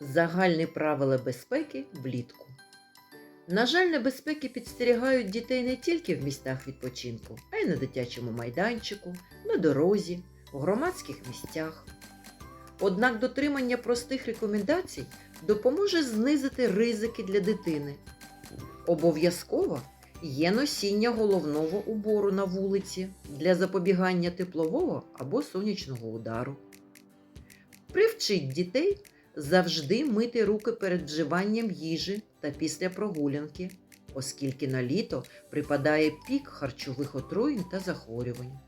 Загальні правила безпеки влітку. На жаль, небезпеки підстерігають дітей не тільки в місцях відпочинку, а й на дитячому майданчику, на дорозі, у громадських місцях. Однак дотримання простих рекомендацій допоможе знизити ризики для дитини. Обов'язково є носіння головного убору на вулиці для запобігання теплового або сонячного удару. Привчіть дітей завжди мити руки перед вживанням їжі та після прогулянки, оскільки на літо припадає пік харчових отруєнь та захворювань.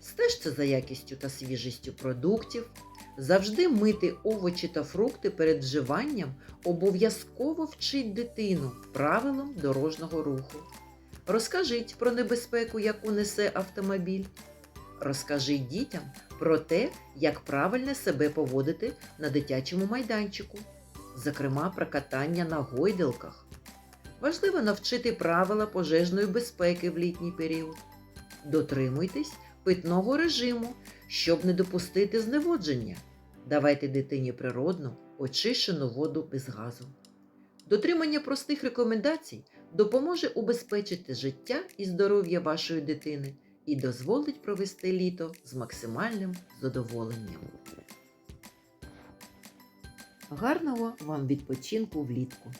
Стежте за якістю та свіжістю продуктів, завжди мити овочі та фрукти перед вживанням обов'язково вчить дитину правилам дорожнього руху. Розкажіть про небезпеку, яку несе автомобіль. Розкажіть дітям про те, як правильно себе поводити на дитячому майданчику, зокрема про катання на гойдалках. Важливо навчити правила пожежної безпеки в літній період. Дотримуйтесь питного режиму, щоб не допустити зневодження. Давайте дитині природну, очищену воду без газу. Дотримання простих рекомендацій допоможе убезпечити життя і здоров'я вашої дитини і дозволить провести літо з максимальним задоволенням. Гарного вам відпочинку влітку!